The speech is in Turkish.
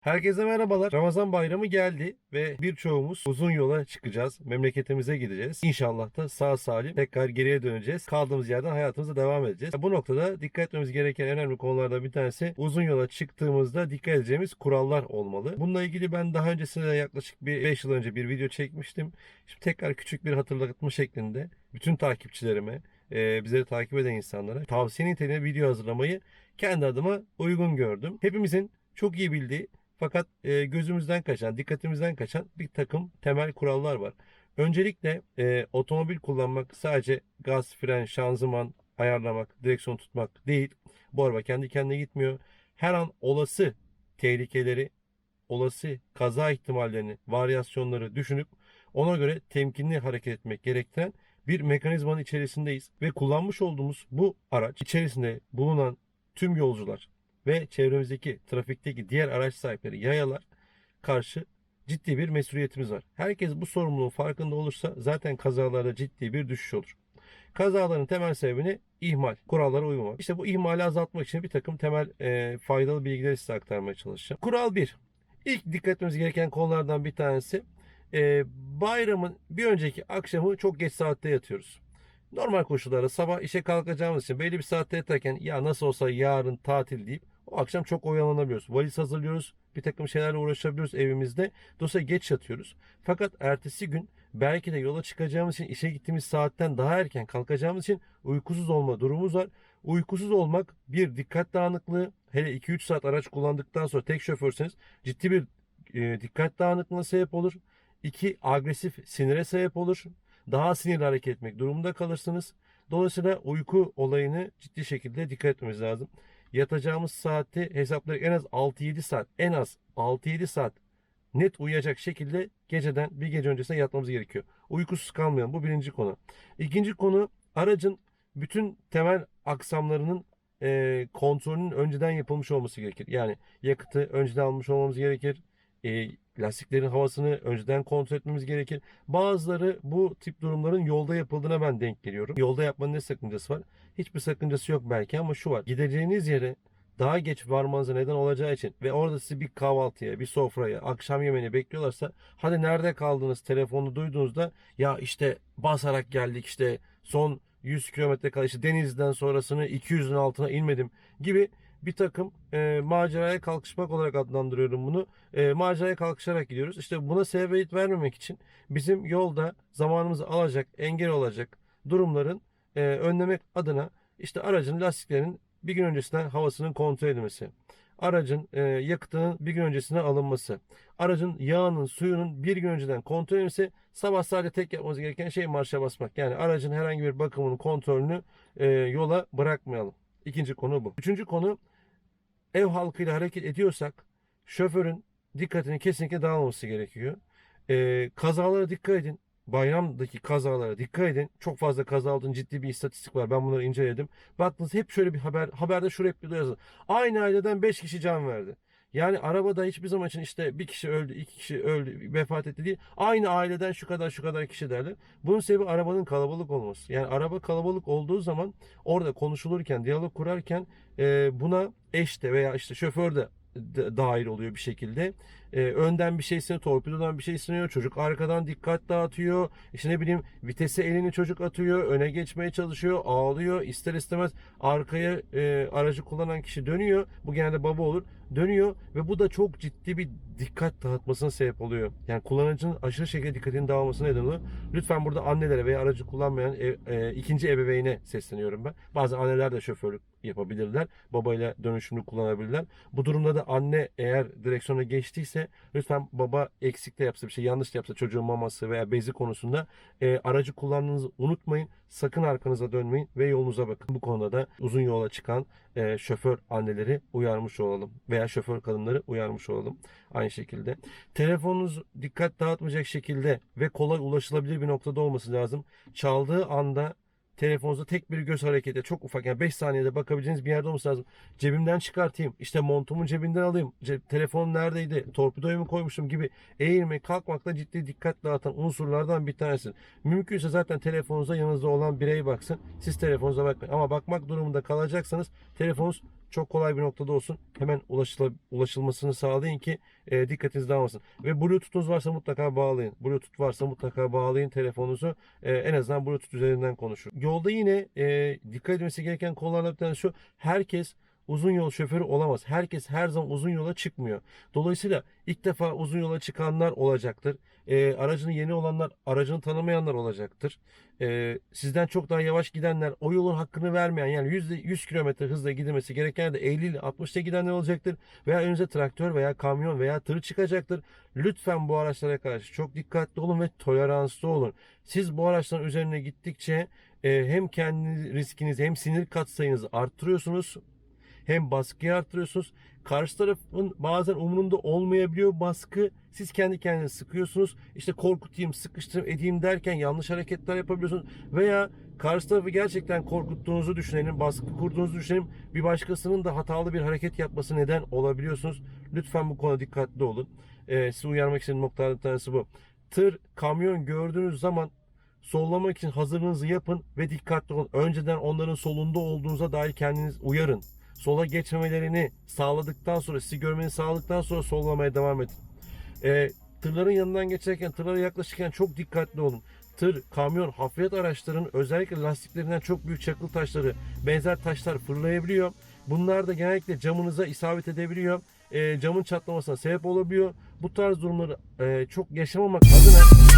Herkese merhabalar. Ramazan bayramı geldi ve birçoğumuz uzun yola çıkacağız. Memleketimize gideceğiz. İnşallah da sağ salim tekrar geriye döneceğiz. Kaldığımız yerden hayatımıza devam edeceğiz. Bu noktada dikkat etmemiz gereken önemli konulardan bir tanesi uzun yola çıktığımızda dikkat edeceğimiz kurallar olmalı. Bununla ilgili ben daha öncesinde yaklaşık bir 5 yıl önce bir video çekmiştim. Şimdi tekrar küçük bir hatırlatma şeklinde bütün takipçilerime e, bizleri takip eden insanlara tavsiye niteliğinde video hazırlamayı kendi adıma uygun gördüm. Hepimizin çok iyi bildiği fakat e, gözümüzden kaçan, dikkatimizden kaçan bir takım temel kurallar var. Öncelikle e, otomobil kullanmak sadece gaz, fren, şanzıman ayarlamak, direksiyon tutmak değil. Bu araba kendi kendine gitmiyor. Her an olası tehlikeleri, olası kaza ihtimallerini, varyasyonları düşünüp ona göre temkinli hareket etmek gerektiren bir mekanizmanın içerisindeyiz. Ve kullanmış olduğumuz bu araç içerisinde bulunan tüm yolcular ve çevremizdeki trafikteki diğer araç sahipleri yayalar karşı ciddi bir mesuliyetimiz var. Herkes bu sorumluluğun farkında olursa zaten kazalarda ciddi bir düşüş olur. Kazaların temel sebebini ihmal, kurallara uymamak. İşte bu ihmali azaltmak için bir takım temel e, faydalı bilgileri size aktarmaya çalışacağım. Kural 1. İlk dikkat etmemiz gereken konulardan bir tanesi e, bayramın bir önceki akşamı çok geç saatte yatıyoruz. Normal koşullarda sabah işe kalkacağımız için belli bir saatte yatarken ya nasıl olsa yarın tatil deyip akşam çok oyalanabiliyoruz. Valiz hazırlıyoruz. Bir takım şeylerle uğraşabiliyoruz evimizde. Dolayısıyla geç yatıyoruz. Fakat ertesi gün belki de yola çıkacağımız için işe gittiğimiz saatten daha erken kalkacağımız için uykusuz olma durumumuz var. Uykusuz olmak bir dikkat dağınıklığı hele 2-3 saat araç kullandıktan sonra tek şoförseniz ciddi bir e, dikkat dağınıklığına sebep olur. İki agresif sinire sebep olur. Daha sinirli hareket etmek durumunda kalırsınız. Dolayısıyla uyku olayını ciddi şekilde dikkat etmemiz lazım. Yatacağımız saati hesaplayarak en az 6-7 saat, en az 6-7 saat net uyuyacak şekilde geceden bir gece öncesine yatmamız gerekiyor. Uykusuz kalmayalım. Bu birinci konu. İkinci konu aracın bütün temel aksamlarının e, kontrolünün önceden yapılmış olması gerekir. Yani yakıtı önceden almış olmamız gerekir. E, lastiklerin havasını önceden kontrol etmemiz gerekir. Bazıları bu tip durumların yolda yapıldığına ben denk geliyorum. Yolda yapmanın ne sakıncası var? Hiçbir sakıncası yok belki ama şu var. Gideceğiniz yere daha geç varmanıza neden olacağı için ve orada sizi bir kahvaltıya, bir sofraya, akşam yemeğine bekliyorlarsa hadi nerede kaldınız telefonu duyduğunuzda ya işte basarak geldik işte son 100 kilometre kadar işte denizden sonrasını 200'ün altına inmedim gibi bir takım e, maceraya kalkışmak olarak adlandırıyorum bunu. E, maceraya kalkışarak gidiyoruz. İşte buna sebebiyet vermemek için bizim yolda zamanımızı alacak, engel olacak durumların e, önlemek adına işte aracın lastiklerinin bir gün öncesinden havasının kontrol edilmesi, aracın e, yakıtının bir gün öncesine alınması, aracın yağının, suyunun bir gün önceden kontrol edilmesi, sabah sadece tek yapmamız gereken şey marşa basmak. Yani aracın herhangi bir bakımının kontrolünü e, yola bırakmayalım. İkinci konu bu. Üçüncü konu ev halkıyla hareket ediyorsak şoförün dikkatini kesinlikle dağılmaması gerekiyor. E, kazalara dikkat edin. Bayramdaki kazalara dikkat edin. Çok fazla kaza olduğunu ciddi bir istatistik var. Ben bunları inceledim. Baktınız hep şöyle bir haber. Haberde şu repliği yazın. Aynı aileden 5 kişi can verdi. Yani arabada hiçbir zaman için işte bir kişi öldü, iki kişi öldü, vefat etti değil. Aynı aileden şu kadar şu kadar kişi derler. Bunun sebebi arabanın kalabalık olması. Yani araba kalabalık olduğu zaman orada konuşulurken, diyalog kurarken buna eş de veya işte şoför de dahil oluyor bir şekilde. Ee, önden bir şey sınıyor, torpidodan bir şey sınıyor. Çocuk arkadan dikkat dağıtıyor. İşte ne bileyim vitese elini çocuk atıyor. Öne geçmeye çalışıyor. Ağlıyor. İster istemez arkaya e, aracı kullanan kişi dönüyor. Bu genelde baba olur. Dönüyor ve bu da çok ciddi bir dikkat dağıtmasına sebep oluyor. Yani kullanıcının aşırı şekilde dikkatinin dağılmasına neden oluyor. Lütfen burada annelere veya aracı kullanmayan e, e, ikinci ebeveyne sesleniyorum ben. Bazı anneler de şoförlük yapabilirler. Babayla dönüşümlü kullanabilirler. Bu durumda da anne eğer direksiyona geçtiyse lütfen baba eksik de yapsa bir şey yanlış da yapsa çocuğun maması veya bezi konusunda e, aracı kullandığınızı unutmayın. Sakın arkanıza dönmeyin ve yolunuza bakın. Bu konuda da uzun yola çıkan e, şoför anneleri uyarmış olalım veya şoför kadınları uyarmış olalım aynı şekilde. Telefonunuz dikkat dağıtmayacak şekilde ve kolay ulaşılabilir bir noktada olması lazım. Çaldığı anda telefonunuza tek bir göz hareketi çok ufak yani 5 saniyede bakabileceğiniz bir yerde olması lazım. Cebimden çıkartayım işte montumun cebinden alayım ce- telefon neredeydi torpidoyu mu koymuşum gibi eğilmek kalkmakta ciddi dikkat dağıtan unsurlardan bir tanesi. Mümkünse zaten telefonunuza yanınızda olan birey baksın siz telefonunuza bakmayın ama bakmak durumunda kalacaksanız telefonunuz çok kolay bir noktada olsun. Hemen ulaşıla, ulaşılmasını sağlayın ki e, dikkatiniz dağılmasın. Ve Bluetooth'unuz varsa mutlaka bağlayın. Bluetooth varsa mutlaka bağlayın telefonunuzu. E, en azından Bluetooth üzerinden konuşun. Yolda yine e, dikkat edilmesi gereken konulardan şu. Herkes uzun yol şoförü olamaz. Herkes her zaman uzun yola çıkmıyor. Dolayısıyla ilk defa uzun yola çıkanlar olacaktır. E, aracını yeni olanlar, aracını tanımayanlar olacaktır. E, sizden çok daha yavaş gidenler, o yolun hakkını vermeyen yani 100, 100 km hızla gidilmesi gereken de 50 ile 60'ta gidenler olacaktır. Veya önünüze traktör veya kamyon veya tır çıkacaktır. Lütfen bu araçlara karşı çok dikkatli olun ve toleranslı olun. Siz bu araçların üzerine gittikçe e, hem kendi riskinizi hem sinir katsayınızı arttırıyorsunuz hem baskıyı arttırıyorsunuz. Karşı tarafın bazen umurunda olmayabiliyor baskı. Siz kendi kendinize sıkıyorsunuz. İşte korkutayım, sıkıştırayım, edeyim derken yanlış hareketler yapabiliyorsunuz. Veya karşı tarafı gerçekten korkuttuğunuzu düşünelim, baskı kurduğunuzu düşünelim. Bir başkasının da hatalı bir hareket yapması neden olabiliyorsunuz. Lütfen bu konuda dikkatli olun. Ee, sizi uyarmak istediğim noktalardan tanesi bu. Tır, kamyon gördüğünüz zaman sollamak için hazırlığınızı yapın ve dikkatli olun. Önceden onların solunda olduğunuza dair kendiniz uyarın sola geçmemelerini sağladıktan sonra, sizi görmeni sağladıktan sonra sollamaya devam edin. Ee, tırların yanından geçerken, tırlara yaklaşırken çok dikkatli olun. Tır, kamyon, hafriyat araçlarının özellikle lastiklerinden çok büyük çakıl taşları, benzer taşlar fırlayabiliyor. Bunlar da genellikle camınıza isabet edebiliyor. Ee, camın çatlamasına sebep olabiliyor. Bu tarz durumları e, çok yaşamamak adına